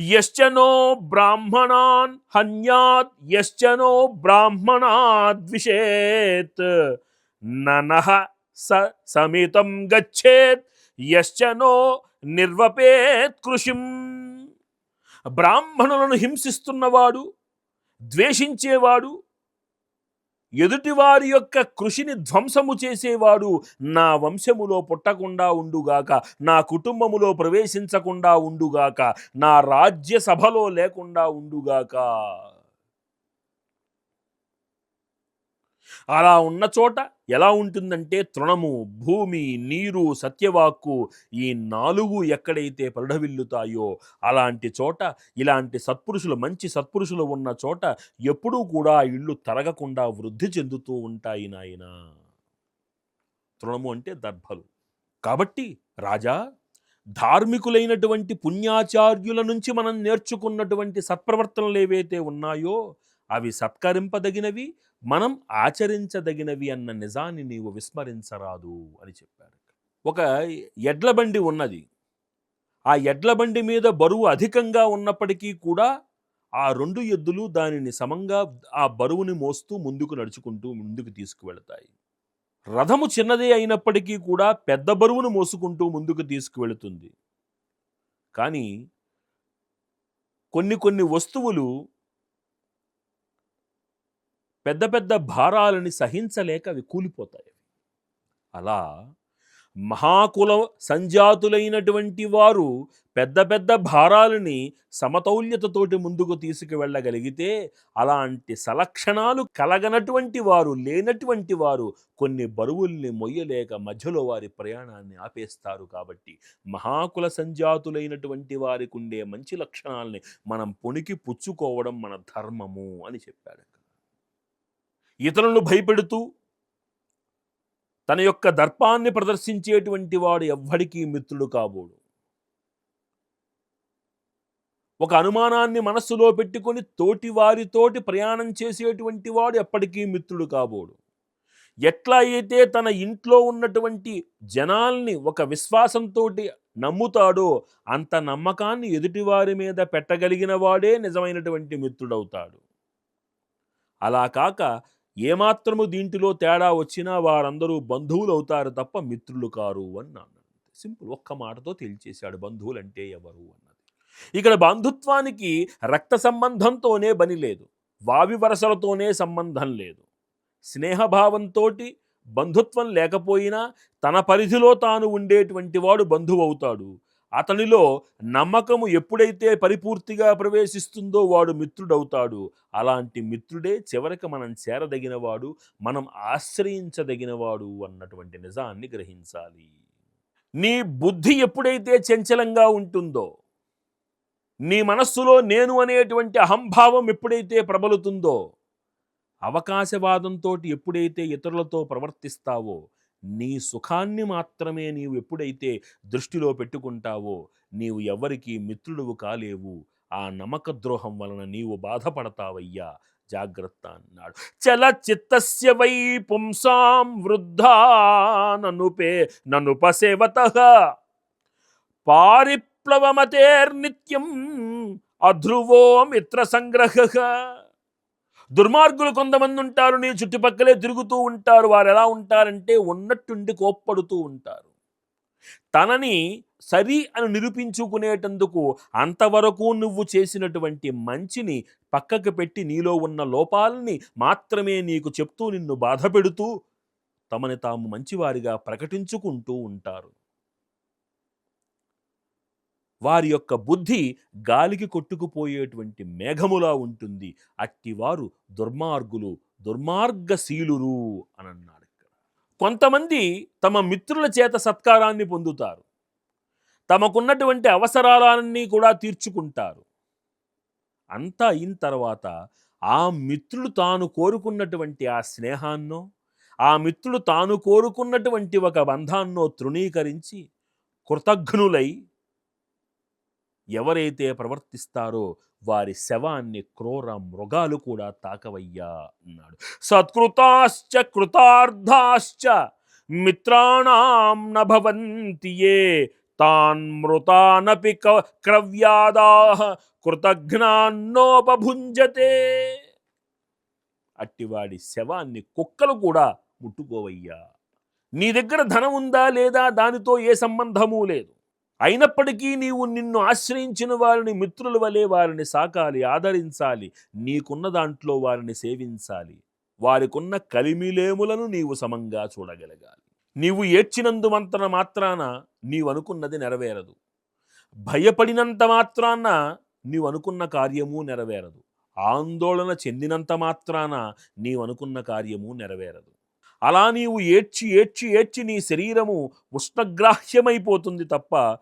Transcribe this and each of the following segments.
యశ్చనో బ్రాహ్మణాన్ హన్యాత్ యశ్చనో బ్రాహ్మణాద్విషేత్ ననః స సమితం గచ్చేత్ యశ్చనో నిర్వపేత్ కృషిం. బ్రాహ్మణులను హింసిస్తున్నవాడు ద్వేషించేవాడు ఎదుటివారి యొక్క కృషిని ధ్వంసము చేసేవాడు నా వంశములో పుట్టకుండా ఉండుగాక నా కుటుంబములో ప్రవేశించకుండా ఉండుగాక నా రాజ్య సభలో లేకుండా ఉండుగాక. అలా ఉన్న చోట ఎలా ఉంటుందంటే తృణము భూమి నీరు సత్యవాక్కు ఈ నాలుగు ఎక్కడైతే పరిఢవిల్లుతాయో అలాంటి చోట ఇలాంటి సత్పురుషులు మంచి సత్పురుషులు ఉన్న చోట ఎప్పుడూ కూడా ఇళ్ళు తరగకుండా వృద్ధి చెందుతూ ఉంటాయి నాయన. తృణము అంటే దర్భలు. కాబట్టి రాజా ధార్మికులైనటువంటి పుణ్యాచార్యుల నుంచి మనం నేర్చుకున్నటువంటి సత్ప్రవర్తనలు ఏవైతే ఉన్నాయో అవి సత్కరింపదగినవి మనం ఆచరించదగినవి అన్న నిజాన్ని నీవు విస్మరించరాదు అని చెప్పారు ఒక ఎడ్ల బండి ఉన్నది. ఆ ఎడ్ల బండి మీద బరువు అధికంగా ఉన్నప్పటికీ కూడా ఆ రెండు ఎద్దులు దానిని సమంగా ఆ బరువుని మోస్తూ ముందుకు నడుచుకుంటూ ముందుకు తీసుకువెళతాయి. రథము చిన్నదే అయినప్పటికీ కూడా పెద్ద బరువును మోసుకుంటూ ముందుకు తీసుకువెళుతుంది. కానీ కొన్ని కొన్ని వస్తువులు పెద్ద పెద్ద భారాలని సహించలేక అవి కూలిపోతాయి అలా మహాకుల సంజాతులైనటువంటి వారు పెద్ద పెద్ద భారాలని సమతౌల్యతతోటి ముందుకు తీసుకువెళ్ళగలిగితే అలాంటి సలక్షణాలు కలగనటువంటి వారు లేనటువంటి వారు కొన్ని బరువుల్ని మొయ్యలేక మధ్యలో వారి ప్రయాణాన్ని ఆపేస్తారు కాబట్టి మహాకుల సంజాతులైనటువంటి వారికి ఉండే మంచి లక్షణాలని మనం పొణికి పుచ్చుకోవడం మన ధర్మము అని చెప్పాడు ఇతరులను భయపెడుతూ తన యొక్క దర్పాన్ని ప్రదర్శించేటువంటి వాడు ఎవ్వడికీ మిత్రుడు కాబోడు. ఒక అనుమానాన్ని మనస్సులో పెట్టుకొని తోటి వారితోటి ప్రయాణం చేసేటువంటి వాడు ఎప్పటికీ మిత్రుడు కాబోడు. ఎట్లా అయితే తన ఇంట్లో ఉన్నటువంటి జనాల్ని ఒక విశ్వాసంతో నమ్ముతాడో అంత నమ్మకాన్ని ఎదుటివారి మీద పెట్టగలిగిన వాడే నిజమైనటువంటి మిత్రుడవుతాడు. అలా కాక ఏమాత్రము దీంట్లో తేడా వచ్చినా వారందరూ బంధువులు అవుతారు తప్ప మిత్రులు కారు అన్నాడు. సింపుల్ ఒక్క మాటతో తేల్చేశాడు బంధువులు అంటే ఎవరు అన్నది. ఇక్కడ బంధుత్వానికి రక్త సంబంధంతోనే బని లేదు వావి వరసలతోనే సంబంధం లేదు. స్నేహభావంతో బంధుత్వం లేకపోయినా తన పరిధిలో తాను ఉండేటువంటి వాడు బంధువు అవుతాడు అతనిలో నమ్మకము ఎప్పుడైతే పరిపూర్తిగా ప్రవేశిస్తుందో వాడు మిత్రుడవుతాడు. అలాంటి మిత్రుడే చివరికి మనం చేరదగినవాడు మనం ఆశ్రయించదగినవాడు అన్నటువంటి నిజాన్ని గ్రహించాలి. నీ బుద్ధి ఎప్పుడైతే చంచలంగా ఉంటుందో నీ మనస్సులో నేను అనేటువంటి అహంభావం ఎప్పుడైతే ప్రబలుతుందో అవకాశవాదంతో ఎప్పుడైతే ఇతరులతో ప్రవర్తిస్తావో నీ సుఖాన్ని మాత్రమే నీవు ఎప్పుడైతే దృష్టిలో పెట్టుకుంటావో నీవు ఎవరికీ మిత్రుడువు కాలేవు. ఆ నమ్మక ద్రోహం వలన నీవు బాధపడతావయ్యా. జాగ్రత్త అన్నాడు. చల చిత్తస్య వై పుంసాం వృద్ధా ననుపే ననుపసేవత. పారిప్లవమతేర్నిత్యం అధ్రువో మిత్ర సంగ్రహ దుర్మార్గులు కొంతమంది ఉంటారు నీ చుట్టుపక్కలే తిరుగుతూ ఉంటారు. వారు ఎలా ఉంటారంటే ఉన్నట్టుండి కోప్పడుతూ ఉంటారు. తనని సరి అని నిరూపించుకునేటందుకు అంతవరకు నువ్వు చేసినటువంటి మంచిని పక్కకు పెట్టి నీలో ఉన్న లోపాలని మాత్రమే నీకు చెప్తూ నిన్ను బాధ పెడుతూ తమని తాము మంచివారిగా ప్రకటించుకుంటూ ఉంటారు. వారి యొక్క బుద్ధి గాలికి కొట్టుకుపోయేటువంటి మేఘములా ఉంటుంది. అట్టివారు దుర్మార్గులు దుర్మార్గశీలురు అని అన్నాడు ఇక్కడ. కొంతమంది తమ మిత్రుల చేత సత్కారాన్ని పొందుతారు. తమకున్నటువంటి అవసరాలన్నీ కూడా తీర్చుకుంటారు. అంతా అయిన తర్వాత ఆ మిత్రుడు తాను కోరుకున్నటువంటి ఆ స్నేహాన్నో ఆ మిత్రుడు తాను కోరుకున్నటువంటి ఒక బంధాన్నో తృణీకరించి కృతఘ్నులై ఎవరైతే ప్రవర్తిస్తారో వారి శవాన్ని క్రూర మృగాలు కూడా తాకవయ్యా అన్నాడు. సత్కృతాశ్చ కృతార్థాశ్చ మిత్రాణం నభవంతి ఏ తాన్ మృతానపి క- క్రవ్యాదాహ కృతఘ్నాన్నోపభుంజతే అట్టివాడి శవాన్ని కుక్కలు కూడా ముట్టుకోవయ్యా. నీ దగ్గర ధనం ఉందా లేదా దానితో ఏ సంబంధమూ లేదు. అయినప్పటికీ నీవు నిన్ను ఆశ్రయించిన వారిని మిత్రుల వలె వారిని సాకాలి ఆదరించాలి. నీకున్న దాంట్లో వారిని సేవించాలి. వారికున్న కలిమిలేములను నీవు సమంగా చూడగలగాలి. నీవు ఏడ్చినందుమంతన మాత్రాన నీవు అనుకున్నది నెరవేరదు. భయపడినంత మాత్రాన నీవు అనుకున్న కార్యము నెరవేరదు. ఆందోళన చెందినంత మాత్రాన నీవు అనుకున్న కార్యము నెరవేరదు. అలా నీవు ఏడ్చి ఏడ్చి ఏడ్చి నీ శరీరము ఉష్ణగ్రాహ్యమైపోతుంది తప్ప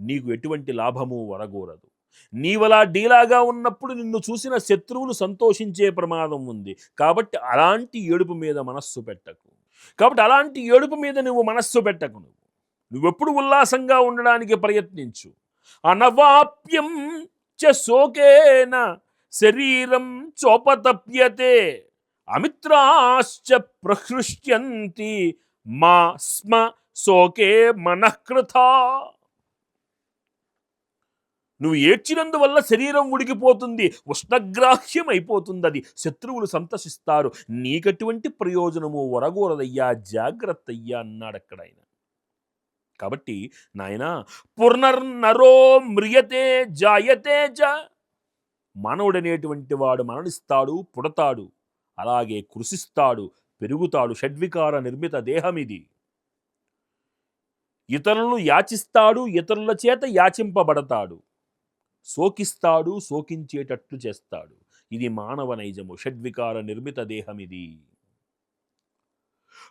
నీకు ఎటువంటి లాభము వరగూరదు. నీవలా డీలాగా ఉన్నప్పుడు నిన్ను చూసిన శత్రువులు సంతోషించే ప్రమాదం ఉంది. కాబట్టి అలాంటి ఏడుపు మీద మనస్సు పెట్టకు. కాబట్టి అలాంటి ఏడుపు మీద నువ్వు మనస్సు పెట్టకు నువ్వు. నువ్వెప్పుడు ఉల్లాసంగా ఉండడానికి ప్రయత్నించు. అనవాప్యం చ శోకేన శరీరం చోపతప్యతే అమిత్రాశ్చ ప్రహృష్యంతి మా స్మ శోకే మనఃకృథా నువ్వు ఏడ్చినందువల్ల శరీరం ఉడికిపోతుంది ఉష్ణగ్రాహ్యమైపోతుంది అది శత్రువులు సంతసిస్తారు. నీకటువంటి ప్రయోజనము వరగూరదయ్యా జాగ్రత్త అయ్యా అన్నాడు అక్కడ ఆయన కాబట్టి నాయన పునర్నరో మ్రియతే జాయతే జ. మానవుడనేటువంటి వాడు మరణిస్తాడు పుడతాడు అలాగే కృషిస్తాడు పెరుగుతాడు షడ్వికార నిర్మిత దేహం ఇది ఇతరులను యాచిస్తాడు ఇతరుల చేత యాచింపబడతాడు. శోకిస్తాడు సోకించేటట్లు చేస్తాడు. ఇది మానవ నైజము షడ్వికార నిర్మిత దేహమిది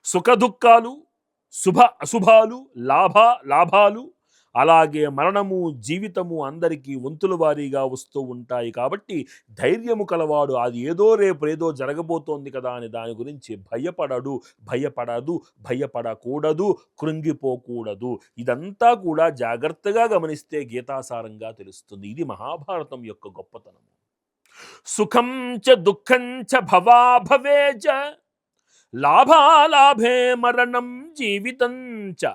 సుఖదుఖాలు శుభ అశుభాలు లాభ లాభాలు అలాగే మరణము జీవితము అందరికీ వంతుల వారీగా వస్తూ ఉంటాయి. కాబట్టి ధైర్యము కలవాడు అది ఏదో రేపు ఏదో జరగబోతోంది కదా అని దాని గురించి భయపడడు భయపడదు భయపడకూడదు కృంగిపోకూడదు. ఇదంతా కూడా జాగ్రత్తగా గమనిస్తే గీతాసారంగా తెలుస్తుంది. ఇది మహాభారతం యొక్క గొప్పతనము. సుఖం చ దుఃఖం చ భవా భవే చ లాభాలాభే మరణం జీవితం చ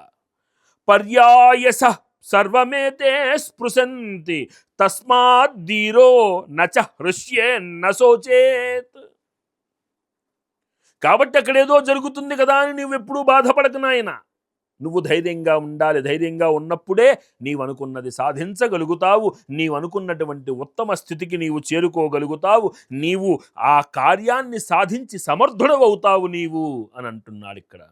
పర్యాయస సర్వమేతే స్పృశంతి తస్మాత్ ధీరో నచ హృష్యే నశోచేత్ కాబట్టి అక్కడేదో జరుగుతుంది కదా అని నువ్వు ఎప్పుడూ బాధపడకు నాయన. నువ్వు ధైర్యంగా ఉండాలి ధైర్యంగా ఉన్నప్పుడే నీవు అనుకున్నది సాధించగలుగుతావు నీవు అనుకున్నటువంటి ఉత్తమ స్థితికి నీవు చేరుకోగలుగుతావు నీవు ఆ కార్యాన్ని సాధించి సమర్థుడవవుతావు నీవు అని అంటున్నాడు ఇక్కడ.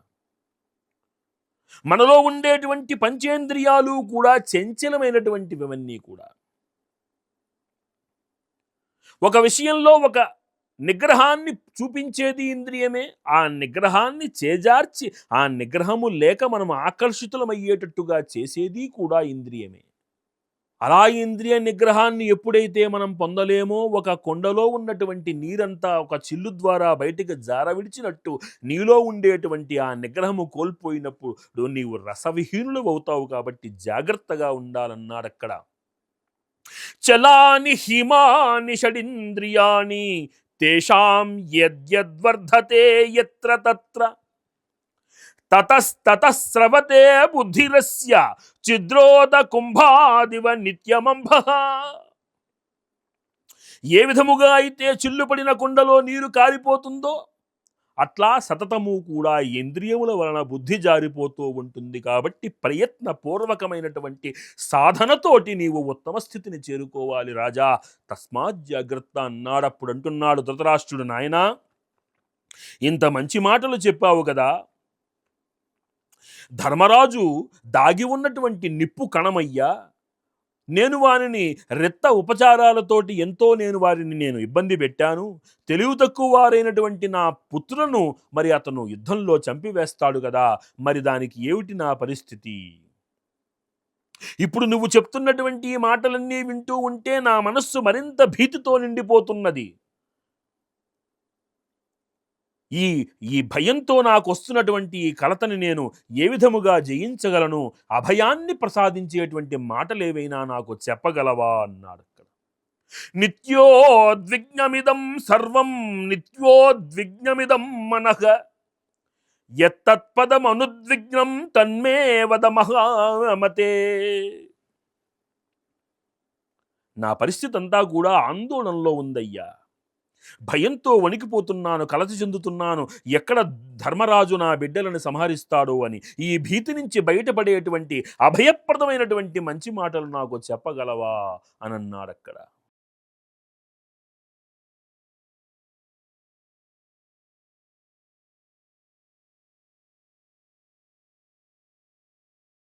మనలో ఉండేటువంటి పంచేంద్రియాలు కూడా చంచలమైనటువంటివన్నీ కూడా. ఒక విషయంలో ఒక నిగ్రహాన్ని చూపించేది ఇంద్రియమే ఆ నిగ్రహాన్ని చేజార్చి ఆ నిగ్రహము లేక మనం ఆకర్షితులమయ్యేటట్టుగా చేసేది కూడా ఇంద్రియమే. అలా ఇంద్రియ నిగ్రహాన్ని ఎప్పుడైతే మనం పొందలేమో ఒక కొండలో ఉన్నటువంటి నీరంతా ఒక చిల్లు ద్వారా బయటికి జార విడిచినట్టు నీలో ఉండేటువంటి ఆ నిగ్రహము కోల్పోయినప్పుడు నీవు రసవిహీనులు అవుతావు కాబట్టి జాగ్రత్తగా ఉండాలన్నాడు అక్కడ. చలాని హిమాని షడింద్రియాణి తేషాం యద్యద్వర్ధతే యత్ర తత్ర. తతస్తతస్రవతే బుద్ధిరస్య చిద్రోద కుంభాదివ నిత్యమంభ. ఏ విధముగా అయితే చిల్లుపడిన కుండలో నీరు కారిపోతుందో అట్లా సతతము కూడా ఇంద్రియముల వలన బుద్ధి జారిపోతూ ఉంటుంది. కాబట్టి ప్రయత్నపూర్వకమైనటువంటి సాధనతోటి నీవు ఉత్తమ స్థితిని చేరుకోవాలి రాజా. తస్మాత్ జాగ్రత్త అన్నాడప్పుడు అంటున్నాడు ధృతరాష్ట్రుడు. నాయనా ఇంత మంచి మాటలు చెప్పావు కదా ధర్మరాజు దాగి ఉన్నటువంటి నిప్పు కణమయ్యా. నేను వారిని రెత్త ఉపచారాలతోటి ఎంతో నేను వారిని నేను ఇబ్బంది పెట్టాను. తెలివి తక్కువ వారైనటువంటి నా పుత్రులను మరి అతను యుద్ధంలో చంపివేస్తాడు కదా మరి దానికి ఏమిటి నా పరిస్థితి? ఇప్పుడు నువ్వు చెప్తున్నటువంటి ఈ మాటలన్నీ వింటూ ఉంటే నా మనస్సు మరింత భీతితో నిండిపోతున్నది. ఈ ఈ భయంతో నాకు వస్తున్నటువంటి ఈ కలతని నేను ఏ విధముగా జయించగలను? అభయాన్ని ప్రసాదించేటువంటి మాటలేవైనా నాకు చెప్పగలవా? అన్నాడు అక్కడ. నిత్యోద్విగ్నమిదం సర్వం నిత్యోద్విగ్నమిదం మనః. ఎత్తత్పదం అనుద్విగ్నం తన్మే వద మహామతే. నా పరిస్థితి అంతా కూడా ఆందోళనలో ఉందయ్యా. భయంతో వణికిపోతున్నాను కలత చెందుతున్నాను. ఎక్కడ ధర్మరాజు నా బిడ్డలను సంహరిస్తాడో అని. ఈ భీతి నుంచి బయటపడేటువంటి అభయప్రదమైనటువంటి మంచి మాటలు నాకు చెప్పగలవా? అని అన్నాడు అక్కడ